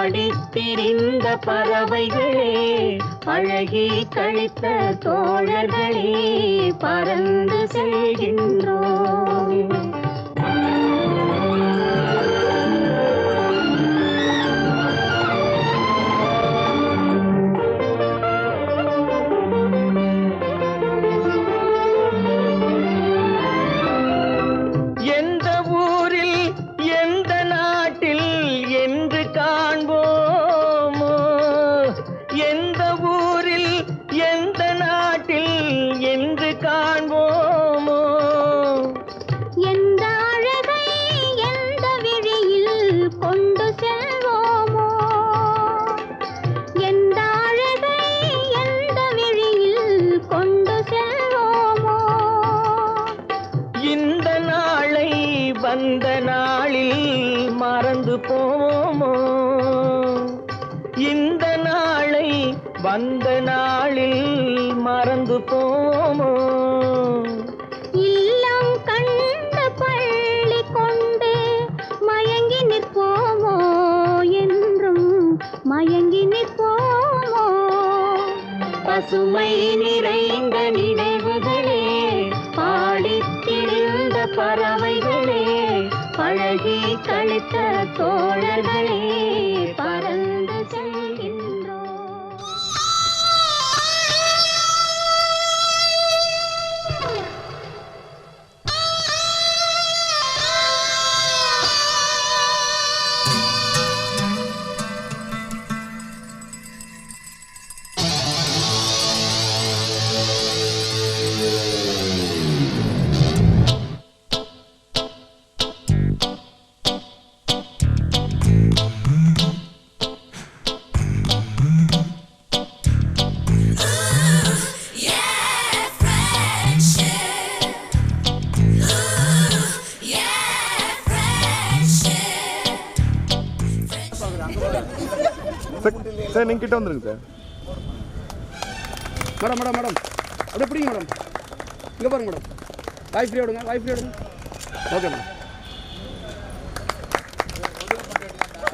பாடித் திரிந்த பறவைகளே அழகி கழித்த தோழர்களே பறந்து செல்கின்றோம். சுமை நிறைந்த நினைவுகளே பாடித்திருந்த பறவைகளே பழகி கழித்த தோழர்களே பறந்து செல்ல சார் நீங்கள் கிட்ட வந்துருங்க சார். Madam madam madam. அப்படியே பிடிங்க மேடம். இங்கே பாருங்க மேடம். வாய் ஃப்ரீ விடுங்க வாய் ஃப்ரீ விடுங்க. Okay madam.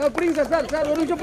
ஆ பிடிங்க சார் சார் சார் ஒரு நிமிஷம்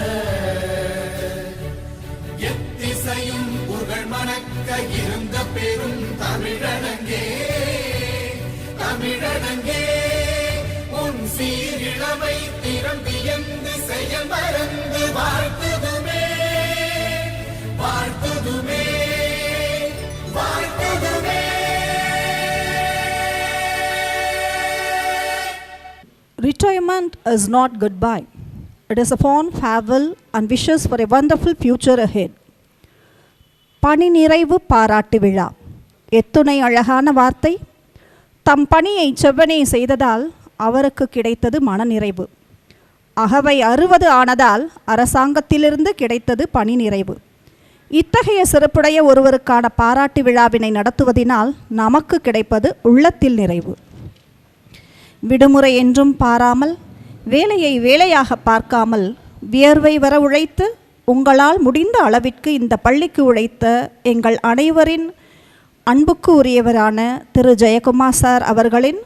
இருந்த பெரும் தமிழனங்கே தமிழனங்கே உன் சீரிழமை திறம்பியந்து செயல் மறந்து வாழ்த்துதுமே வாழ்த்துதுமே வாழ்த்துதுமே Retirement is not goodbye. It is a fond farewell and wishes for a wonderful future ahead. பணி நிறைவு பாராட்டு விழா. எத்துணை அழகான வார்த்தை. தம் பணியை செவ்வனே செய்ததால் அவருக்கு கிடைத்தது மனநிறைவு. அகவை அறுபது ஆனதால் அரசாங்கத்திலிருந்து கிடைத்தது பணி நிறைவு இத்தகைய சிறப்புடைய ஒருவருக்கான பாராட்டு விழாவினை நடத்துவதினால் நமக்கு கிடைப்பது உள்ளத்தில் நிறைவு. விடுமுறை என்றும் பாராமல் வேலையை வேலையாக பார்க்காமல் வியர்வை வர உழைத்து உங்களால் முடிந்த அளவிற்கு இந்த பள்ளிக்கு உழைத்த எங்கள் அனைவரின் அன்புக்கு உரியவரான திரு. ஜெயக்குமார் சார் அவர்களின்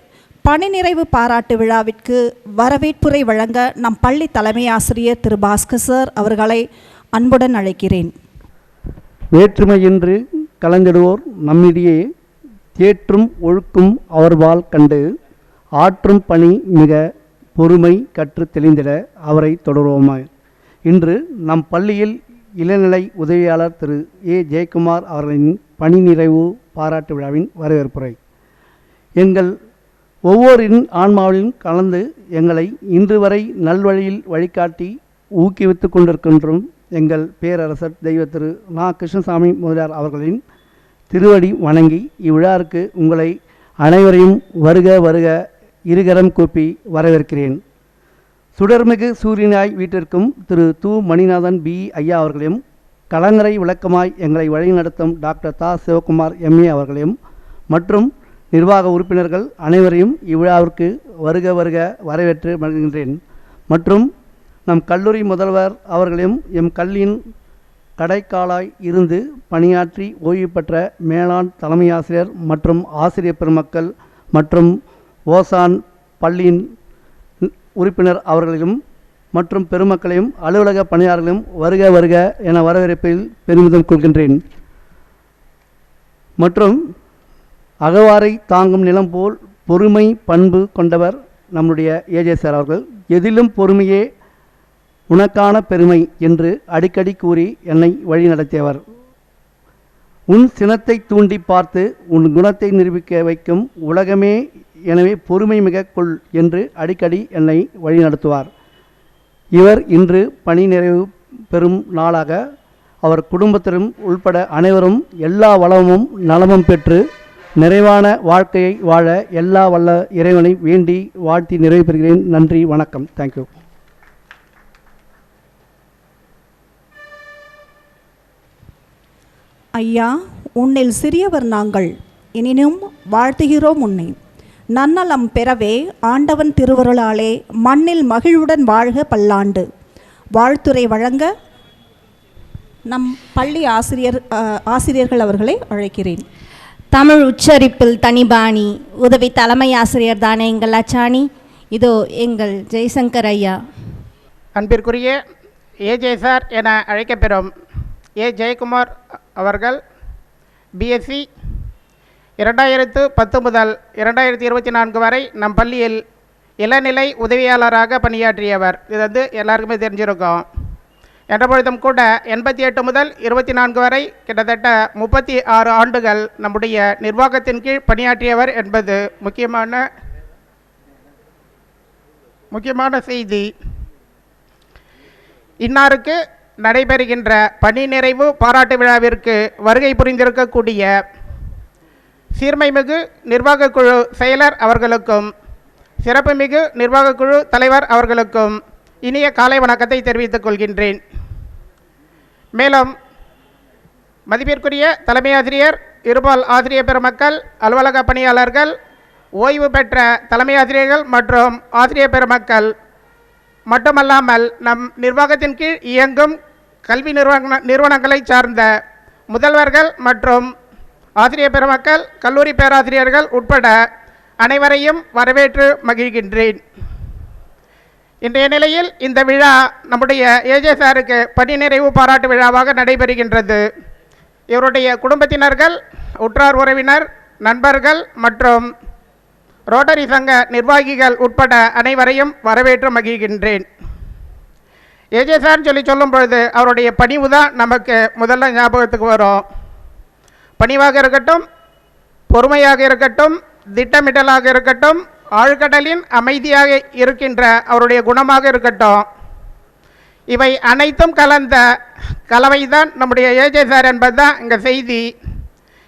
பணி நிறைவு பாராட்டு விழாவிற்கு வரவேற்புரை வழங்க நம் பள்ளி தலைமை ஆசிரியர் திரு. பாஸ்கர் சார் அவர்களை அன்புடன் அழைக்கிறேன். வேற்றுமையின்றி கலந்திடுவோர் நம்மிடையே தேற்றும் ஒழுக்கும் அவர்வால் கண்டு ஆற்றும் பணி மிக பொறுமை கற்று தெளிந்திட அவரை தொடருவோமா இன்று நம் பள்ளியில் இளநிலை உதவியாளர் திரு ஏ. ஜெயக்குமார் அவர்களின் பணி நிறைவு பாராட்டு விழாவின் வரவேற்புரை. எங்கள் ஒவ்வொரின் ஆன்மாவிலும் கலந்து எங்களை இன்று வரை நல்வழியில் வழிகாட்டி ஊக்குவித்து கொண்டிருக்கின்றோம். எங்கள் பேரரசர் தெய்வ திரு நா. கிருஷ்ணசாமி முதலியார் அவர்களின் திருவடி வணங்கி இவ்விழாவிற்கு உங்களை அனைவரையும் வருக வருக இருகரம் கூப்பி வரவேற்கிறேன். சுடர்மிகு சூரியனாய் வீட்டிற்கும் திரு து மணிநாதன் பி ஐயா அவர்களையும் கலங்கரை விளக்கமாய் எங்களை வழிநடத்தும் டாக்டர் தா சிவகுமார் எம்ஏ அவர்களையும் மற்றும் நிர்வாக உறுப்பினர்கள் அனைவரையும் இவ்விழாவிற்கு வருக வருக வரவேற்று மகிழ்கின்றேன். மற்றும் நம் கல்லூரி முதல்வர் அவர்களையும் எம் கல்லியின் கடைக்காலாய் இருந்து பணியாற்றி ஓய்வு பெற்ற மேலாண் தலைமை ஆசிரியர் மற்றும் ஆசிரியர் பெருமக்கள் மற்றும் ஓசான் பள்ளியின் உறுப்பினர் அவர்களையும் மற்றும் பெருமக்களையும் அலுவலக பணியாளர்களையும் வருக வருக என வரவேற்பில் பெருமிதம் கொள்கின்றேன். மற்றும் அகவாரை தாங்கும் நிலம் போல் பொறுமை பண்பு கொண்டவர் நம்முடைய ஏஜே சார் அவர்கள். எதிலும் பொறுமையே உனக்கான பெருமை என்று அடிக்கடி கூறி என்னை வழிநடத்தியவர் உன் சினத்தை தூண்டி பார்த்து உன் குணத்தை நிரூபிக்க வைக்கும் உலகமே எனவே பொறுமை மிக கொள் என்று அடிக்கடி என்னை வழிநடத்துவார். இவர் இன்று பணி நிறைவு பெறும் நாளாக அவர் குடும்பத்திலும் உள்பட அனைவரும் எல்லா வளமும் நலமும் பெற்று நிறைவான வாழ்க்கையை வாழ எல்லா வல்ல இறைவனை வேண்டி வாழ்த்தி நிறைவு பெறுகிறேன். நன்றி வணக்கம். தேங்க்யூ ஐயா உன்னில் சிறியவர் நாங்கள். எனினும் வாழ்த்துகிறோம் உன்னை. நன்னலம் பெறவே ஆண்டவன் திருவருளாலே மண்ணில் மகிழ்வுடன் வாழ்க பல்லாண்டு. வாழ்த்துரை வழங்க நம் பள்ளி ஆசிரியர் ஆசிரியர்கள் அவர்களை அழைக்கிறேன். தமிழ் உச்சரிப்பில் தனிபாணி உதவி தலைமை ஆசிரியர் தானே எங்கள் அச்சாணி இதோ எங்கள் ஜெய்சங்கர் ஐயா. அன்பிற்குரிய ஏஜே சார் என அழைக்கப்பெறும் ஏ ஜெயக்குமார் அவர்கள் பிஎஸ்சி இரண்டாயிரத்து பத்து முதல் இரண்டாயிரத்தி இருபத்தி நான்கு வரை நம் பள்ளியில் இளநிலை உதவியாளராக பணியாற்றியவர். இது வந்து எல்லாருக்குமே தெரிஞ்சிருக்கும். என்ற பொழுதும் கூட எண்பத்தி எட்டு முதல் இருபத்தி நான்கு வரை கிட்டத்தட்ட முப்பத்தி ஆறு ஆண்டுகள் நம்முடைய நிர்வாகத்தின் கீழ் பணியாற்றியவர் என்பது முக்கியமான முக்கியமான செய்தி. இன்னாருக்கு நடைபெறுகின்ற பணி நிறைவு பாராட்டு விழாவிற்கு வருகை புரிந்திருக்கக்கூடிய சீர்மைமிகு நிர்வாகக் குழு செயலர் அவர்களுக்கும் சிறப்புமிகு நிர்வாகக் குழு தலைவர் அவர்களுக்கும் இனிய காலை வணக்கத்தை தெரிவித்துக் கொள்கின்றேன். மேலும் மதிப்பிற்குரிய தலைமை ஆசிரியர் இருபால் ஆசிரியர் பெருமக்கள் அலுவலக பணியாளர்கள் ஓய்வு பெற்ற தலைமை ஆசிரியர்கள் மற்றும் ஆசிரியர் பெருமக்கள் மட்டுமல்லாமல் நம் நிர்வாகத்தின் கீழ் இயங்கும் கல்வி நிறுவன நிறுவனங்களை சார்ந்த முதல்வர்கள் மற்றும் ஆசிரியர் பெருமக்கள் கல்லூரி பேராசிரியர்கள் உட்பட அனைவரையும் வரவேற்று மகிழ்கின்றேன். இன்றைய நிலையில் இந்த விழா நம்முடைய ஏஜே சாருக்கு பணி நிறைவு பாராட்டு விழாவாக நடைபெறுகின்றது. இவருடைய குடும்பத்தினர்கள் உற்றார் உறவினர் நண்பர்கள் மற்றும் ரோட்டரி சங்க நிர்வாகிகள் உட்பட அனைவரையும் வரவேற்று மகிழ்கின்றேன். ஏஜே சார்னு சொல்லி சொல்லும் பொழுது அவருடைய பணிவு தான் நமக்கு முதல்ல ஞாபகத்துக்கு வரும். பணிவாக இருக்கட்டும் பொறுமையாக இருக்கட்டும் திட்டமிடலாக இருக்கட்டும் ஆழ்கடலின் அமைதியாக இருக்கின்ற அவருடைய குணமாக இருக்கட்டும். இவை அனைத்தும் கலந்த கலவைதான் நம்முடைய ஏஜே சார் என்பது தான் இங்கே செய்தி.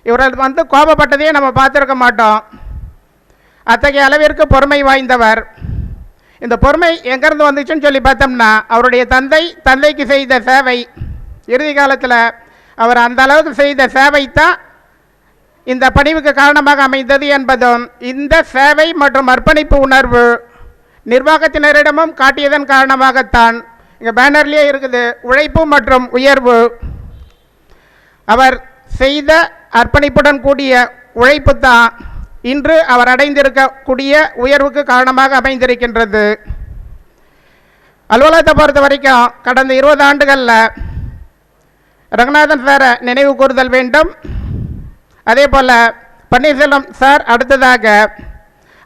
இவர்கள் வந்து கோபப்பட்டதையே நம்ம பார்த்துருக்க மாட்டோம். அத்தகைய அளவிற்கு பொறுமை வாய்ந்தவர். இந்த பொறுமை எங்கேருந்து வந்துச்சுன்னு சொல்லி பார்த்தோம்னா அவருடைய தந்தை தந்தைக்கு செய்த சேவை இறுதி காலத்தில் அவர் அந்த அளவுக்கு செய்த சேவை தான் இந்த பணிவுக்கு காரணமாக அமைந்தது என்பதும் இந்த சேவை மற்றும் அர்ப்பணிப்பு உணர்வு நிர்வாகத்தினரிடமும் காட்டியதன் காரணமாகத்தான் இங்கே பேனர்லேயே இருக்குது உழைப்பு மற்றும் உயர்வு. அவர் செய்த அர்ப்பணிப்புடன் கூடிய உழைப்பு தான் இன்று அவர் அடைந்திருக்கக்கூடிய உயர்வுக்கு காரணமாக அமைந்திருக்கின்றது. அலுவலகத்தை பொறுத்த வரைக்கும் கடந்த இருபது ஆண்டுகளில் ரங்கநாதன் சாரை நினைவு கூறுதல் வேண்டும். அதே போல் பன்னீர்செல்வம் சார் அடுத்ததாக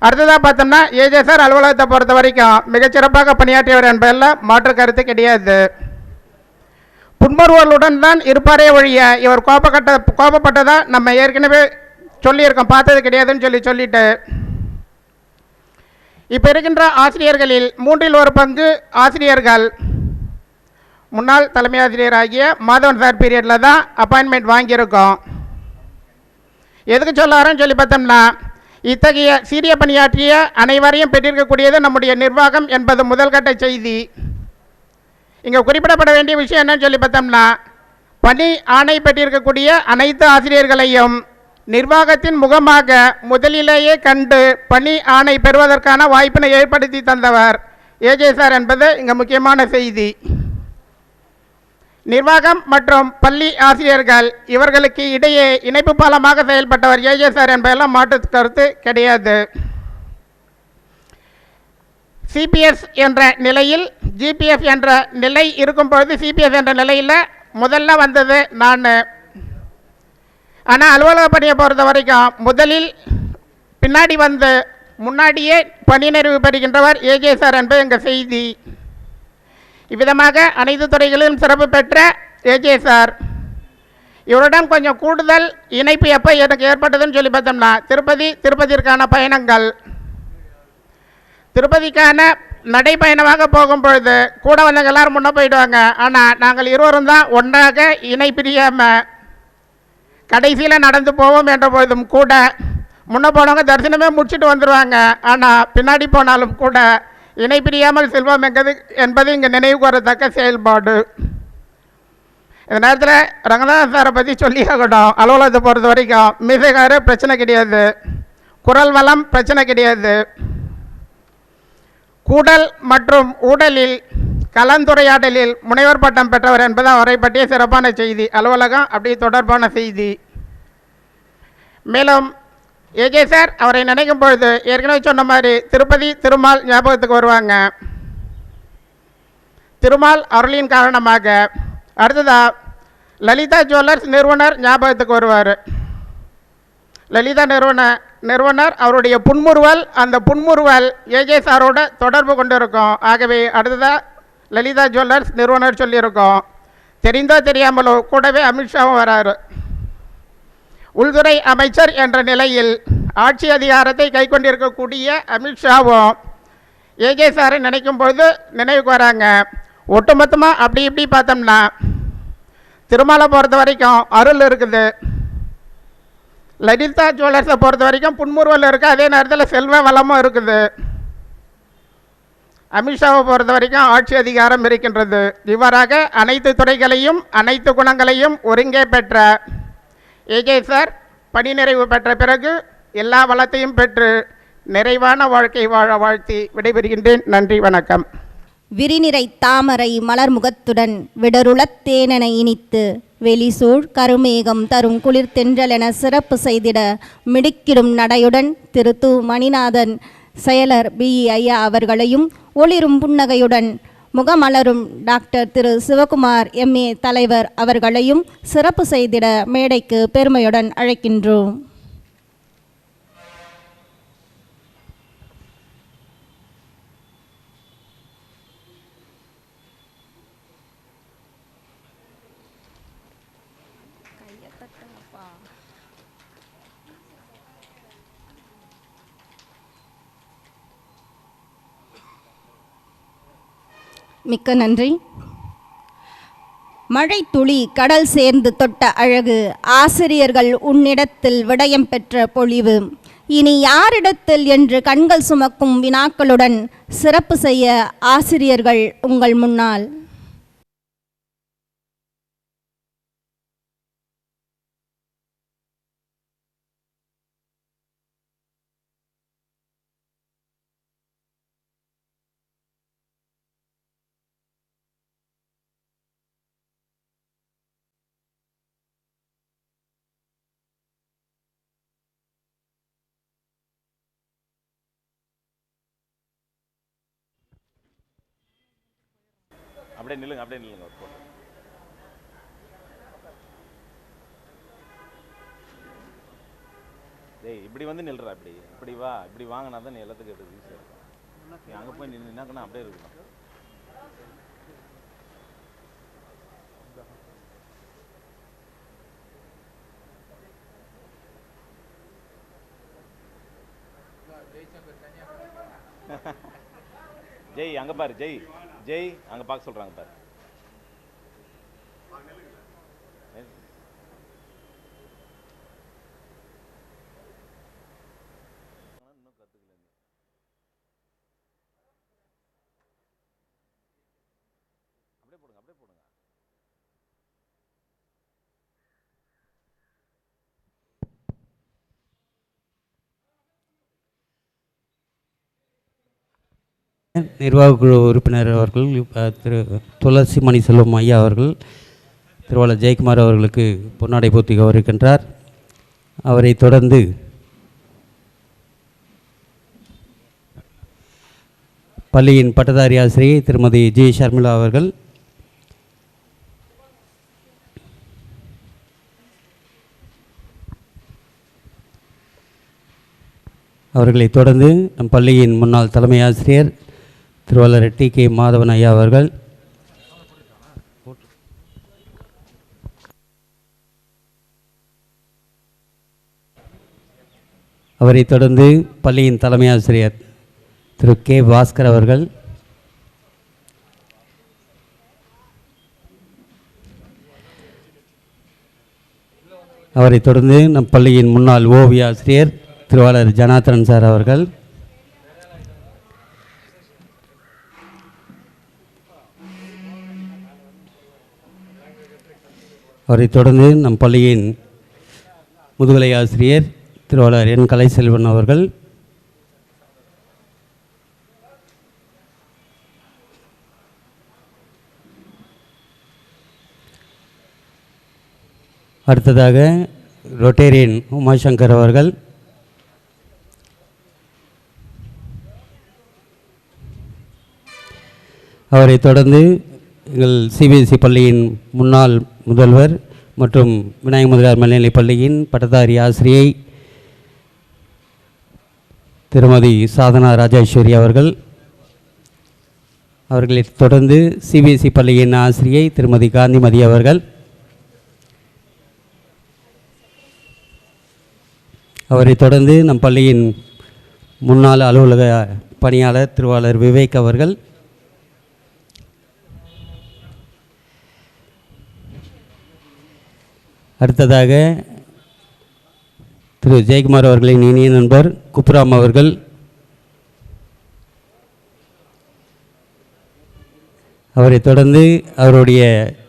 அடுத்ததாக பார்த்தோம்னா ஏஜே சார் அலுவலகத்தை பொறுத்த வரைக்கும் மிகச்சிறப்பாக பணியாற்றியவர் என்பதில் மாற்று கருத்து கிடையாது. புன்முறுவலுடன் தான் இருப்பாரே ஒழிய இவர் கோபப்பட்ட கோபப்பட்டதாக நம்ம ஏற்கனவே சொல்லியிருக்கோம் பார்த்தது கிடையாதுன்னு சொல்லி சொல்லிட்டு. இப்போ இருக்கின்ற ஆசிரியர்களில் மூன்றில் ஒரு பங்கு ஆசிரியர்கள். முன்னாள் தலைமை ஆசிரியராகிய மாதவன் சார் பீரியடில் தான் அப்பாயின்மெண்ட் வாங்கியிருக்கோம். எதுக்கு சொல்ல வரேன்னு சொல்லி பார்த்தோம்னா இத்தகைய சீரிய பணியாற்றிய அனைவரையும் பெற்றிருக்கக்கூடியது நம்முடைய நிர்வாகம் என்பது முதல்கட்ட செய்தி. இங்கே குறிப்பிடப்பட வேண்டிய விஷயம் என்னன்னு சொல்லி பார்த்தோம்னா பணி ஆணை பெற்றிருக்கக்கூடிய அனைத்து ஆசிரியர்களையும் நிர்வாகத்தின் முகமாக முதலிலேயே கண்டு பணி ஆணை பெறுவதற்கான வாய்ப்பினை ஏற்படுத்தி தந்தவர் ஏஜே சார் என்பது இங்கே முக்கியமான செய்தி. நிர்வாகம் மற்றும் பள்ளி ஆசிரியர்கள் இவர்களுக்கு இடையே இணைப்பு பாலமாக செயல்பட்டவர் ஏஜே சார் என்பதெல்லாம் மாற்று கருத்து கிடையாது. சிபிஎஸ் என்ற நிலையில் ஜிபிஎஃப் என்ற நிலை இருக்கும் பொழுது சிபிஎஸ் என்ற நிலையில் முதல்ல வந்தது நான். ஆனால் அலுவலக பணியை பொறுத்த வரைக்கும் முதலில் பின்னாடி வந்து முன்னாடியே பணி நிறைவு பெறுகின்றவர் ஏஜே சார் என்பது எங்கள் செய்தி. இவ்விதமாக அனைத்து துறைகளிலும் சிறப்பு பெற்ற ஏஜே சார். இவருடன் கொஞ்சம் கூடுதல் இணைப்பு எப்போ எனக்கு ஏற்பட்டதுன்னு சொல்லி பார்த்தோம்னா திருப்பதி திருப்பதிற்கான பயணங்கள். திருப்பதிக்கான நடைப்பயணமாக போகும் பொழுது கூட வந்தவங்க எல்லாரும் முன்னே போயிடுவாங்க. ஆனால் நாங்கள் இருவரும் தான் ஒன்றாக இணை பிரியாமல் கடைசியில் நடந்து போவோம் என்ற பொழுதும் கூட முன்னே போனவங்க தரிசனமே முடிச்சுட்டு வந்துடுவாங்க ஆனால் பின்னாடி போனாலும் கூட இணை பிரியாமல் செல்வம் எங்கது என்பது இங்கே நினைவு கூறத்தக்க செயல்பாடு. இந்த நேரத்தில் ரங்கநாதன் சாரை பற்றி சொல்லி ஆகட்டும். அலுவலகத்தை பொறுத்த வரைக்கும் மிசைகாரு பிரச்சனை கிடையாது. குரல் வளம் பிரச்சனை கிடையாது. கூடல் மற்றும் ஊடலில் கலந்துரையாடலில் முனைவர் பட்டம் பெற்றவர் என்பது அவரை பற்றிய சிறப்பான செய்தி. அலுவலகம் அப்படி தொடர்பான செய்தி. மேலும் ஏஜே சார் அவரை நினைக்கும் பொழுது ஏற்கனவே சொன்ன மாதிரி திருப்பதி திருமால் ஞாபகத்துக்கு வருவாங்க. திருமால் அருளின் காரணமாக அடுத்ததாக லலிதா ஜுவல்லர்ஸ் நிறுவனர் ஞாபகத்துக்கு வருவார். லலிதா நிறுவன நிறுவனர் அவருடைய புன்முறுவல் அந்த புன்முறுவல் ஏஜே சாரோட தொடர்பு கொண்டு இருக்கும் ஆகவே அடுத்ததாக லலிதா ஜுவல்லர்ஸ் நிறுவனர் சொல்லியிருக்கோம். தெரிந்தோ தெரியாமலோ கூடவே அமித்ஷாவும் வராரு. உள்துறை அமைச்சர் என்ற நிலையில் ஆட்சி அதிகாரத்தை கைக்கொண்டிருக்கக்கூடிய அமித்ஷாவும் ஏகே சாரை நினைக்கும் பொழுது நினைவுக்கு வராங்க. ஒட்டுமொத்தமாக அப்படி இப்படி பார்த்தோம்னா திருமலை பொறுத்த வரைக்கும் அருள் இருக்குது. லலிதா ஜுவல்லர்ஸை பொறுத்த வரைக்கும் புன்முறுவல் இருக்குது அதே நேரத்தில் செல்வ வளமும் இருக்குது. அமித்ஷாவை பொறுத்த வரைக்கும் ஆட்சி அதிகாரம் இருக்கின்றது. இவ்வாறாக அனைத்து துறைகளையும் அனைத்து குணங்களையும் ஒருங்கே பெற்ற ஏஜே சார் பணி நிறைவு பெற்ற பிறகு எல்லா வளத்தையும் பெற்று நிறைவான வாழ்க்கை வாழ வாழ்த்தி விடைபெறுகின்றேன். நன்றி வணக்கம். விரிநிறை தாமரை மலர் முகத்துடன் விடருளத் தேனென இனித்து வெளிசூழ் கருமேகம் தரும் குளிர் தென்றலென சிறப்பு செய்திட மிடுக்கிடும் நடையுடன் திரு மணிநாதன் செயலர் பி. ஐயா அவர்களையும் ஒளிரும் புன்னகையுடன் முகமலரும் doctor Thiru Sivakumar M A தலைவர் அவர்களையும் சிறப்பு செய்திட மேடைக்கு பெருமையுடன் அழைக்கின்றோம். மிக்க நன்றி. மழை துளி கடல் சேர்ந்து தொட்ட அழகு ஆசிரியர்கள் உன்னிடத்தில் விடயம் பெற்ற பொழிவு. இனி யாரிடத்தில் என்று கண்கள் சுமக்கும் வினாக்களுடன் சிறப்பு செய்ய ஆசிரியர்கள் உங்கள் முன்னால். அப்படியே நில்லுங்க அப்படியே நில்லுங்க ஒரு போட்டோ டேய் இப்படி வந்து நில்றா இப்படி. இப்படி வா இப்படி வாங்கினா தான் நீ எல்லாத்துக்கும் எடுத்து ஈஸியாக இருக்கும் நீ அங்கே போய் நின்னாக்கன்னா அப்படியே இருக்கணும். Ha ha ha. ஜெய் அங்கே பாரு ஜெய். ஜெய் அங்கே பார்க்க சொல்கிறாங்க பாரு. நிர்வாக குழு உறுப்பினர் அவர்கள் திரு துளசி மணி செல்வம் ஐயா அவர்கள் திருவாளர் ஜெயக்குமார் அவர்களுக்கு பொன்னாடை போத்தி கௌரவிக்கின்றார். அவரை தொடர்ந்து பள்ளியின் பட்டதாரி ஆசிரியை திருமதி ஜி ஷர்மிளா அவர்கள் அவர்களை தொடர்ந்து நம் பள்ளியின் முன்னாள் தலைமை ஆசிரியர் திருவாளர் டி. கே. மாதவன் ஐயா அவர்கள். அவரை தொடர்ந்து பள்ளியின் தலைமை ஆசிரியர் திரு. கே. பாஸ்கர் அவர்கள். அவரை தொடர்ந்து நம் பள்ளியின் முன்னாள் ஓவிய ஆசிரியர் திருவாளர் ஜனார்த்தனன் சார் அவர்கள். அவரை தொடர்ந்து நம் பள்ளியின் முதுகலை ஆசிரியர் திருவாளர் என். கலைசெல்வன் அவர்கள் அடுத்ததாக ரொட்டேரியன் உமாசங்கர் அவர்கள் அவரைத் தொடர்ந்து எங்கள் சிபிஎஸ்இ பள்ளியின் முன்னாள் முதல்வர் மற்றும் விநாயக முதலியார் மேல்நிலைப் பள்ளியின் பட்டதாரி ஆசிரியை திருமதி சாதனா ராஜேஸ்வரி அவர்கள் அவர்களை தொடர்ந்து சிபிஎஸ்இ பள்ளியின் ஆசிரியை திருமதி காந்திமதி அவர்கள் அவரை தொடர்ந்து நம் பள்ளியின் முன்னாள் அலுவலக பணியாளர் திருவாளர் விவேக் அவர்கள் அடுத்ததாக திரு ஜெயக்குமார் அவர்களின் இனிய நண்பர் குப்புராம் அவர்கள். அவரைத் தொடர்ந்து அவருடைய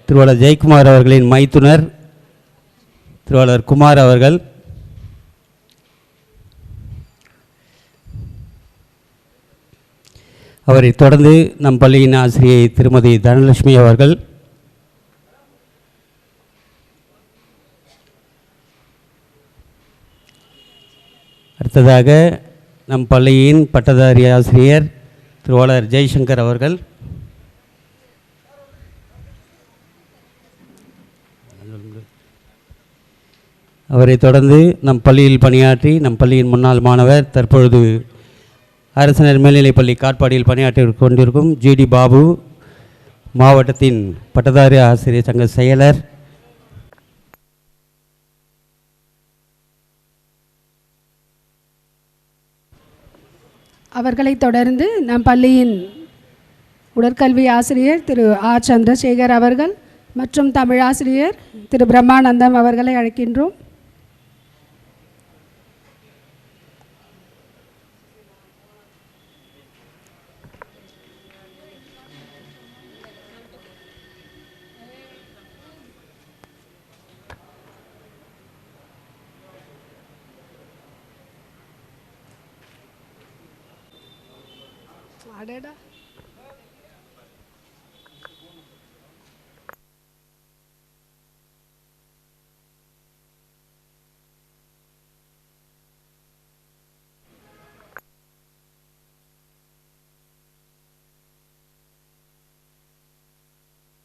திருவாளர் ஜெயக்குமார் அவர்களின் மைத்துனர் திருவாளர் குமார் அவர்கள். அவரைத் தொடர்ந்து நம் பள்ளியின் ஆசிரியை திருமதி தனலட்சுமி அவர்கள். அடுத்ததாக நம் பள்ளியின் பட்டதாரி ஆசிரியர் திருவாளர் ஜெய்சங்கர் அவர்கள். அவரைத் தொடர்ந்து நம் பள்ளியில் பணியாற்றி நம் பள்ளியின் முன்னாள் மாணவர் தற்பொழுது அரசினர் மேல்நிலைப்பள்ளி காட்பாடியில் பணியாற்றி கொண்டிருக்கும் ஜிடி பாபு மாவட்டத்தின் பட்டதாரி ஆசிரியர் சங்க செயலர் அவர்களை தொடர்ந்து நம் பள்ளியின் உடற்கல்வி ஆசிரியர் திரு ஆர் சந்திரசேகர் அவர்கள் மற்றும் தமிழாசிரியர் திரு பிரம்மானந்தம் அவர்களை அழைக்கின்றோம்.